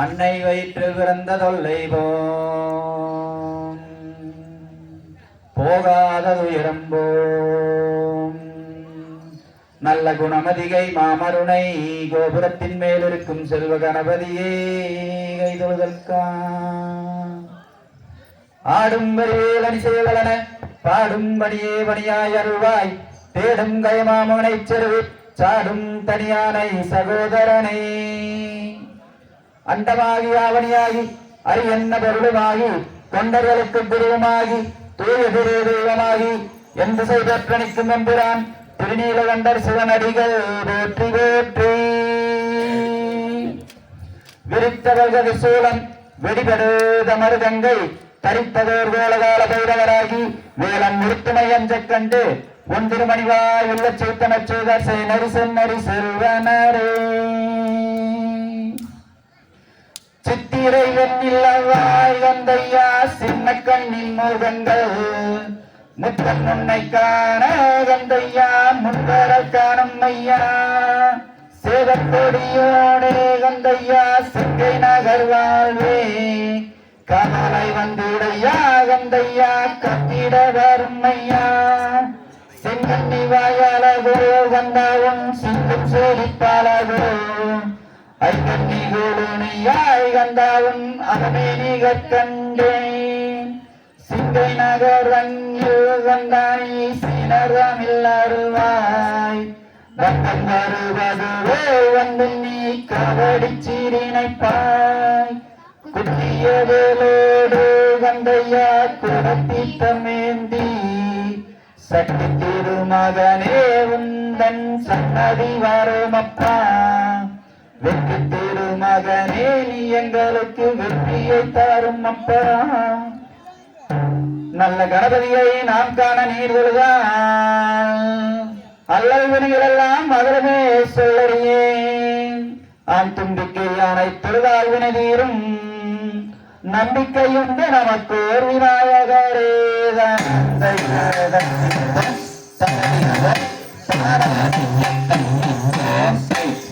அன்னை வயிற்று பிறந்த தொல்லை போம். போகாத துயரம்போம் நல்ல குணமதிகை மாமருணை கோபுரத்தின் மேல் இருக்கும் செல்வ கணபதியே கைதொழுதற்கா. ஆடும் வரிவேலணி செய்வலன பாடும் பணியே பணியாய் அருள்வாய். தேடும் கயமாமனை செருவி சாடும் தனியானை சகோதரனை. அண்டமாகி ஆவணியாகி அரியன்ன பொருளுமாகி தொண்டர்களுக்கு குருவுமாகி தூய திரு தெய்வமாகி எந்த செய்தற்றணிக்கும் எம்பிரான் திருநீலகண்டர் சிவனடிகள் வேற்றி வேற்றி விரித்தவர்கது சூழம் வெடிபெடுத மருதங்கை தரித்ததோர் வேலகால பைரவராகி வேலன் நிறுத்துமையஞ்ச கண்டு உன் திருமணிவாய் உள்ள சைத்தன செய்தார் நரிசன் நரி செல்வனரே சித்திரை வெண்ணில்லவாய் வந்தையா சின்ன கண்ணின் மோகங்கள். முத்தன் முன்னை காண கந்தையா முன்வர காணும் ஐயா சேவக்கொடியோடே கந்தையா சிங்கை நகர் வாழ்வே. காலை வந்துடையா கந்தையா கத்திட வரும் ஐயா கண்ணி வாயால குரு வந்தாவும் சிங்கம் சோதிப்பாளகோ ஐக்கண்ணி கோலுனையாய் கந்தாவும் அவனே கண்டேன். சிங்கை நகர் அங்கு சீனரம் இல்லாருவாய் பக்கம் வருவதுவே வந்து நீ கபடி சீரினைப்பாய் குட்டிய வேலோடு கந்தையா குடத்தி தமேந்தி சக்தி திருமகனே உந்தன் சன்னதி வருமப்பா. வெற்றி திருமகனே நீ எங்களுக்கு வெற்றியை தரும் அப்பா நல்ல கணபதியை நாம் காண நீர் அல்லல் வினைகளெல்லாம் மதுரமே சொல்லறியே ஆண் தும்பிக்கை யானை தொழுதால் தீரும் நம்பிக்கையுண்டு நமக்கு விநாயகரே தந்தை